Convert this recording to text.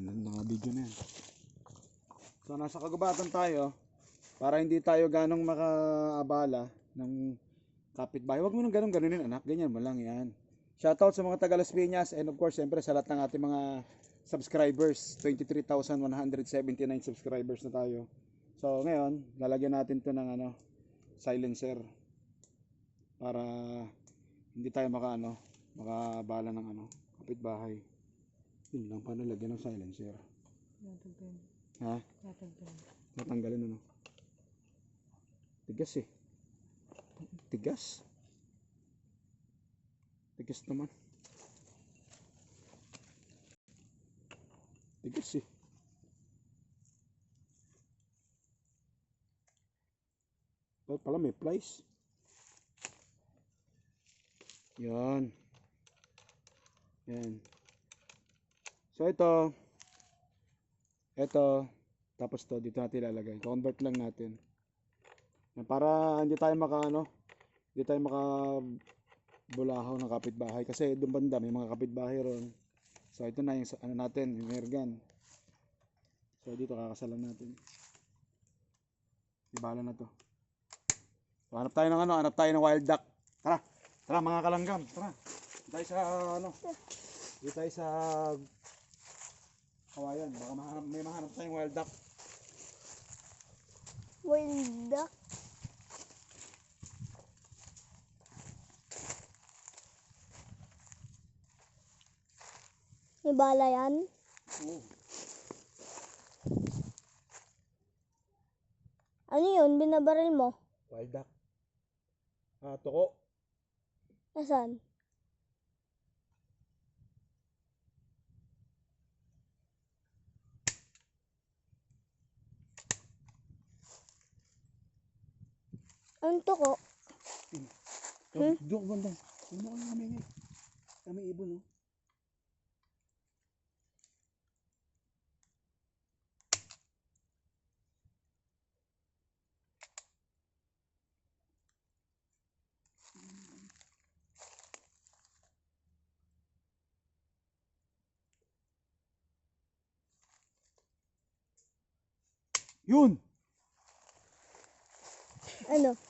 Yan, mga video na yan. So, nasa kagubatan tayo para hindi tayo ganong makaabala ng kapitbahay. Huwag mo nang ganong ganunin anak, ganyan mo lang yan. Shoutout sa mga taga Piñas and of course, siyempre sa lahat ng ating mga subscribers. 23,179 subscribers na tayo. So, ngayon, lalagyan natin to ng ano, silencer para hindi tayo maka ano, makabala ng ano, kapitbahay. Yun lang, paano lagyan ng silencer? Natagyan. Ha? Natagyan. Tatanggalin ano? Tigas eh. Tigas? Tigas naman. Tigas eh. Dapat pala may plies. Yan. Yan. So ito. Ito. Tapos to dito natin ilalagay. Convert lang natin. Para hindi tayo maka ano, hindi tayo maka bulahaw ng kapitbahay kasi doon banda may mga kapitbahay ron. So ito na yung ano natin, yung air gun. So dito kakasalan natin. Ibala na to. So, hanap tayo ng ano, hanap tayo ng wild duck. Tara, tara mga kalanggam, tara. Dito sa ano, dito tayo sa kawayan. Baka mahanap, may mahanap tayong wild duck. Wild duck. May bala yan? Oo. Ano yun? Binabaril mo? Wild duck. Ah, toko. Nasaan? Ang tuko? Hmm? Doon, banda. Ano ka kami ngayon? Kami ibon, no? Yun! Ano?